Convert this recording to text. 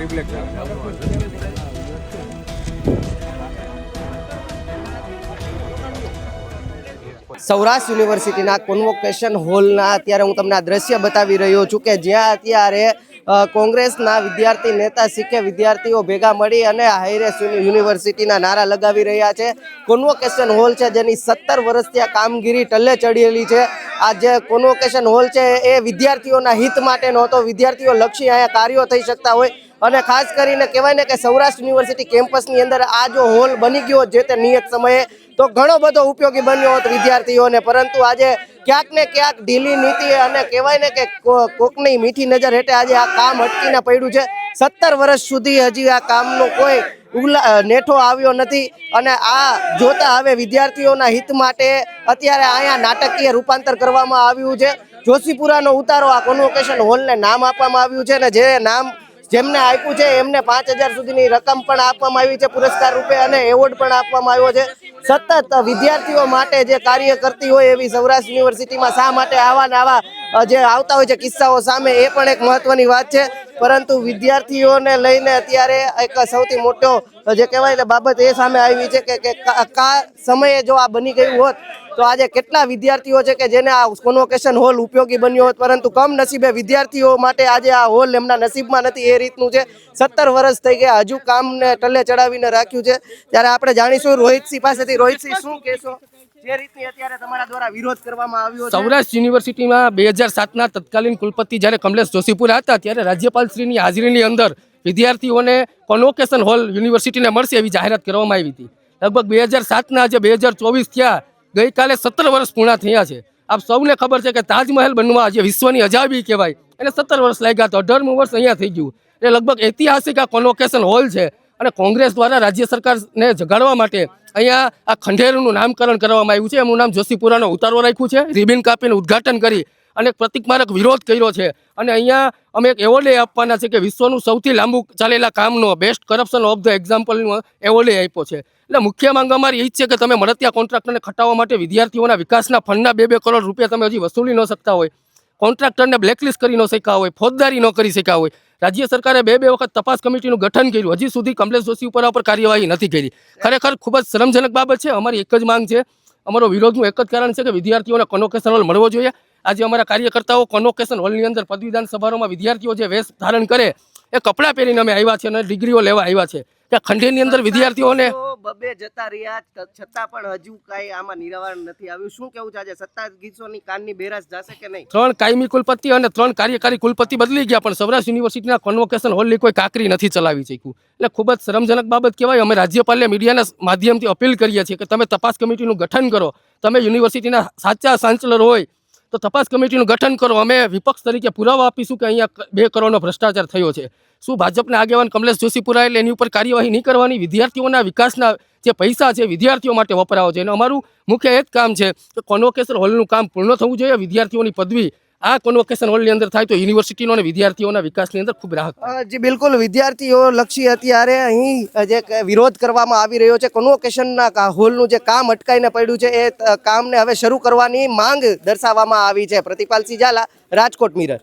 Reflect Saurashtra યુનિવર્સિટીના convocation હોલના અત્યારે હું તમને આ દ્રશ્ય બતાવી રહ્યો છું કે જ્યાં અત્યારે કોંગ્રેસના વિદ્યાર્થી નેતા શીખે વિદ્યાર્થીઓ ભેગા મળી અને હાઈરેસ યુનિવર્સિટીના નારા લગાવી રહ્યા છે. કોન્વોકેશન હોલ છે જેની સત્તર વર્ષથી આ કામગીરી ટલ્લે ચડેલી છે. આ જે કોન્વોકેશન હોલ છે એ વિદ્યાર્થીઓના હિત માટેનો હતો વિદ્યાર્થીઓ લક્ષી અહીંયા કાર્યો થઈ શકતા હોય. અને ખાસ કરીને કહેવાય ને કે સૌરાષ્ટ્ર યુનિવર્સિટી કેમ્પસની અંદર આ જો હોલ બની ગયો જે તે નિયત સમયે, તો ઘણો બધો ઉપયોગી બન્યો હોત વિદ્યાર્થીઓને. પરંતુ આજે ક્યાંક ને ક્યાંક ઢીલી નીતિ અને કહેવાય ને કે કોકની મીઠી નજર હેઠે આજે આ કામ અટકીને પડ્યું છે. સત્તર વર્ષ સુધી હજી આ કામનો કોઈ ઉલ્લા- નેઠો આવ્યો નથી. અને આ જોતા હવે વિદ્યાર્થીઓના હિત માટે અત્યારે અહીંયા નાટકીય રૂપાંતર કરવામાં આવ્યું છે. જોશીપુરાનો ઉતારો આ કોન્વોકેશન હોલને નામ આપવામાં આવ્યું છે અને જે નામ જેમને આપ્યું છે, એમને પાંચ હજાર સુધીની રકમ પણ આપવામાં આવી છે, પુરસ્કાર રૂપે અને એવોર્ડ પણ આપવામાં આવ્યો છે. સતત વિદ્યાર્થીઓ માટે જે કાર્ય કરતી હોય એવી સૌરાષ્ટ્ર યુનિવર્સિટીમાં શા માટે આવા ને આવા જે આવતા હોય છે, કિસ્સાઓ સામે, એ પણ એક મહત્વની વાત છે. પરંતુ વિદ્યાર્થીઓને લઈને અત્યારે એક સૌથી મોટો, જે કહેવાય ને બાબત એ સામે આવી છે કે કે સમયે જો આ બની ગયું હોત, તો આજે કેટલા વિદ્યાર્થીઓ છે કે જેને આ કોન્વોકેશન હોલ ઉપયોગી બન્યો હોત, પરંતુ કમ નસીબે વિદ્યાર્થીઓ માટે આજે આ હોલ એમના નસીબમાં નથી, એ રીતનું છે. સત્તર વર્ષ થઈ ગયા, હજુ કામને ટલ્લે ચડાવીને રાખ્યું છે. ત્યારે આપણે જાણીશું રોહિતસિંહ પાસેથી. રોહિતસિંહ, શું કહેશો? જે રીતે અત્યારે તમારા દ્વારા વિરોધ કરવામાં આવ્યો સૌરાષ્ટ્ર યુનિવર્સિટીમાં બે હજાર સાતના તત્કાલીન કુલપતિ જ્યારે કમલેશ જોશીપુરા હતા, ત્યારે રાજ્યપાલશ્રીની હાજરીની અંદર વિદ્યાર્થીઓને કોન્વોકેશન હોલ યુનિવર્સિટીને મળશે એવી જાહેરાત કરવામાં આવી હતી. લગભગ બે હજાર સાતના જે બે હજાર ચોવીસ થયા, ગઈકાલે સત્તર વર્ષ પૂર્ણ થયા છે. આપ સૌને ખબર છે કે તાજમહેલ બનવા જે વિશ્વની અજાબી કહેવાય, એને સત્તર વર્ષ લાગ્યા તો અઢારમું વર્ષ અહીંયા થઈ ગયું. એ લગભગ ઐતિહાસિક આ કોન્વોકેશન હોલ છે. અને કોંગ્રેસ દ્વારા રાજ્ય સરકારને જગાડવા માટે અહીંયા આ ખંડેરનું નામકરણ કરવામાં આવ્યું છે. એમનું નામ જોશીપુરાનો ઉતારો રાખ્યું છે. રિબિન કાપીને ઉદ્ઘાટન કરી અને પ્રતિકમારક વિરોધ કર્યો છે. અને અહીંયા અમે એક એવોર્ડ આપવાના છે કે વિશ્વનું સૌથી લાંબુ ચાલેલા કામનો બેસ્ટ કરપ્શન ઓફ ધ એક્ઝામ્પલનો એવોર્ડ આપ્યો છે. એટલે મુખ્ય માંગ અમારી જ છે કે તમે મળતિયા કોન્ટ્રાક્ટરને ખટાવવા માટે વિદ્યાર્થીઓના વિકાસના ફંડના બે બે કરોડ રૂપિયા તમે હજી વસૂલી ન શકતા હોય. કોન્ટ્રાક્ટરને બ્લેકલિસ્ટ કરી ન શક્યા હોય, ફોજદારી ન કરી શક્યા હોય. રાજ્ય સરકારે બે બે વખત તપાસ કમિટીનું ગઠન કર્યું. હજી સુધી કમલેશ જોશી ઉપર ઉપર કાર્યવાહી નથી કરી. ખરેખર ખૂબ જ શરમજનક બાબત છે. અમારી એક જ માંગ છે. અમારો વિરોધનું એક જ કારણ છે કે વિદ્યાર્થીઓને કોન્વોકેશન હોલ મળવો જોઈએ. આજે અમારા કાર્યકર્તાઓ કોન્વોકેશન હોલની અંદર પદવીદાન સમારોહમાં વિદ્યાર્થીઓ જે વેશ ધારણ કરે, એ કપડાં પહેરીને અમે આવ્યા છે અને ડિગ્રીઓ લેવા આવ્યા છે. ત્યાં ખંડેરની અંદર વિદ્યાર્થીઓને બબે જતા રહ્યા છતાં પણ હજુ કાંઈ આમાં નિરાવરણ નથી આવ્યું. શું કેવું છે આજે? સત્તાધીશોની કાનની બેરાશ જશે કે નહીં? ત્રણ કાયમી કુલપતિ અને ત્રણ કાર્યકારી કુલપતિ બદલી ગયા, પણ સૌરાષ્ટ્ર યુનિવર્સિટીના કોન્વોકેશન હોલની કોઈ કાકરી નથી ચલાવી શક્યું. એટલે ખૂબ જ શરમજનક બાબત કહેવાય. અમે રાજ્યપાલને મીડિયાના માધ્યમથી અપીલ કરીએ છીએ કે તમે તપાસ કમિટીનું ગઠન કરો. તમે યુનિવર્સિટીના સાચા ચાન્સલર હોય તો તપાસ કમિટીનું ગઠન કરો. અમે વિપક્ષ તરીકે પુરાવા આપીશું કે અહીંયા બે કરોડનો ભ્રષ્ટાચાર થયો છે. શું ભાજપના આગેવાન કમલેશ જોશી પુરાયેલ એની ઉપર કાર્યવાહી નહીં કરવાની? વિદ્યાર્થીઓના વિકાસના જે પૈસા છે, વિદ્યાર્થીઓ માટે વપરાવો છે. અને અમારું મુખ્ય એ જ કામ છે કે કોન્વોકેશન હોલનું કામ પૂર્ણ થવું જોઈએ. વિદ્યાર્થીઓની પદવી આ કોન્વોકેશન હોલની અંદર થાય તો યુનિવર્સિટીનો અને વિદ્યાર્થીઓના વિકાસની અંદર ખૂબ રાહત જી, બિલકુલ. વિદ્યાર્થીઓ લક્ષી અત્યારે અહીં જે વિરોધ કરવામાં આવી રહ્યો છે કોન્વોકેશનના હોલનું જે કામ અટકાઈને પડ્યું છે, એ કામને હવે શરૂ કરવાની માંગ દર્શાવવામાં આવી છે. પ્રતિપાલસિંહ ઝાલા, રાજકોટ મિરર.